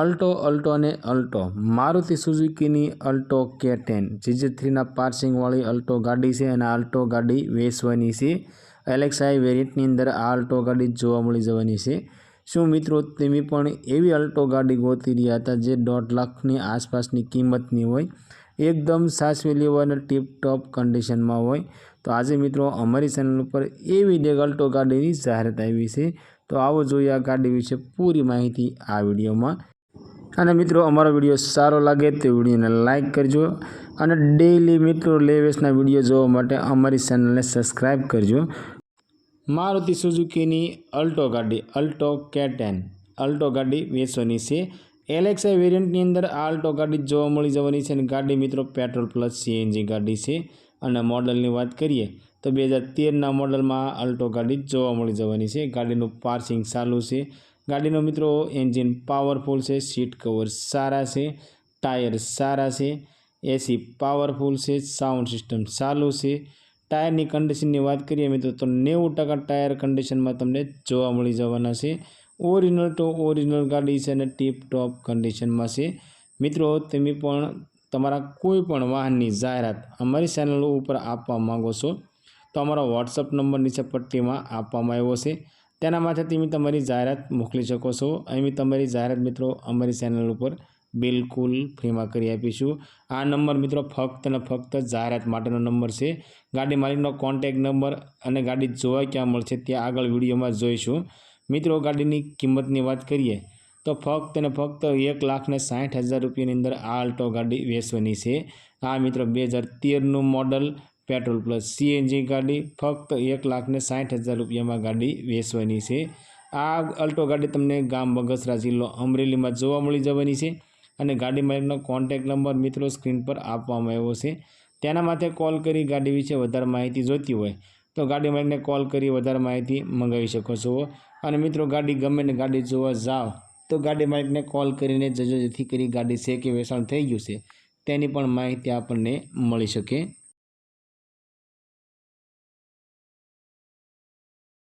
Alto Alto અને Alto. Maruti સુઝુકીની Alto K ten GJ થ્રીના પાર્સિંગવાળી અલ્ટો ગાડી છે અને અલ્ટો ગાડી વેચવાની છે. એલેક્સાઈ વેરિયન્ટની અંદર આ અલ્ટો ગાડી જોવા મળી જવાની છે. શું મિત્રો તમે પણ એવી અલ્ટો ગાડી ગોતી રહ્યા હતા જે દોઢ લાખની આસપાસની કિંમતની હોય? એકદમ સાચવેલી હોય અને ટીપટોપ કન્ડિશનમાં હોય. તો આજે મિત્રો અમારી ચેનલ ઉપર એવી જ અલ્ટો ગાડીની જાહેરાત આવી છે. તો આવો જોઈએ આ ગાડી વિશે પૂરી માહિતી આ વિડીયોમાં. અને મિત્રો, અમારો વીડિયો સારો લાગે તો વિડીયોને લાઇક કરજો અને ડેઈલી મિત્રો લેવેસના વીડિયો જોવા માટે અમારી ચેનલને સબસ્ક્રાઈબ કરજો. મારુતિ સુઝુકીની અલ્ટો ગાડી, અલ્ટો કે ટેન અલ્ટો ગાડી વેચવાની છે. એલેક્સઆઈ વેરિયન્ટની અંદર આ અલ્ટો ગાડી જોવા મળી જવાની છે અને ગાડી મિત્રો પેટ્રોલ પ્લસ સીએનજી ગાડી છે. અને મોડલની વાત કરીએ તો બે હજાર તેરના મોડલમાં અલ્ટો ગાડી જોવા મળી જવાની છે. ગાડીનું પાર્સિંગ ચાલુ છે. ગાડીનો મિત્રો, એન્જિન પાવરફુલ છે, સીટ કવર સારા છે, ટાયર સારા છે, એસી પાવરફુલ છે, સાઉન્ડ સિસ્ટમ ચાલુ છે. ટાયરની કન્ડિશનની વાત કરીએ મિત્રો, તો નેવું ટકા ટાયર કન્ડિશનમાં તમને જોવા મળી જવાના છે. ઓરિજિનલ ટુ ઓરિજિનલ ગાડી છે અને ટીપ ટોપ કન્ડિશનમાં છે. મિત્રો, તમે પણ તમારા કોઈ પણ વાહનની જાહેરાત અમારી ચેનલ ઉપર આપવા માંગો છો, તો અમારો વોટ્સઅપ નંબર નીચે પટ્ટીમાં આપવામાં આવ્યો છે. તેના માટે તમે તમારી જાહેરાત મોકલી શકો છો. અહીં તમારી જાહેરાત મિત્રો અમારી ચેનલ ઉપર બિલકુલ ફ્રીમાં કરી આપીશું આ નંબર મિત્રો ફક્ત અને ફક્ત જાહેરાત માટેનો નંબર છે. ગાડી માલિકનો કોન્ટેક નંબર અને ગાડી જોવા ક્યાં મળશે ત્યાં આગળ વિડીયોમાં જોઈશું. મિત્રો, ગાડીની કિંમતની વાત કરીએ તો ફક્ત અને ફક્ત એક લાખને સાઠ હજાર રૂપિયાની અંદર આ આલ્ટો ગાડી વેચવાની છે. આ મિત્રો બે હજાર તેરનું મોડલ પેટ્રોલ પ્લસ સીએનજી ગાડી ફક્ત એક લાખને સાઠ હજાર રૂપિયામાં ગાડી વેચવાની છે. આ અલ્ટો ગાડી તમને ગામ બગસરા જિલ્લો અમરેલીમાં જોવા મળી જવાની છે અને ગાડી માલિકનો કોન્ટેક નંબર મિત્રો સ્ક્રીન પર આપવામાં આવ્યો છે. તેના માટે કોલ કરી ગાડી વિશે વધારે માહિતી જોઈતી હોય તો ગાડી માલિકને કોલ કરી વધારે માહિતી મંગાવી શકો છો. અને મિત્રો ગાડી ગમે ને ગાડી જોવા જાઓ તો ગાડી માલિકને કોલ કરીને જજો જેથી કરી ગાડી છે કે વેચાણ થઈ ગયું છે. તેની પણ માહિતી આપણને મળી શકે.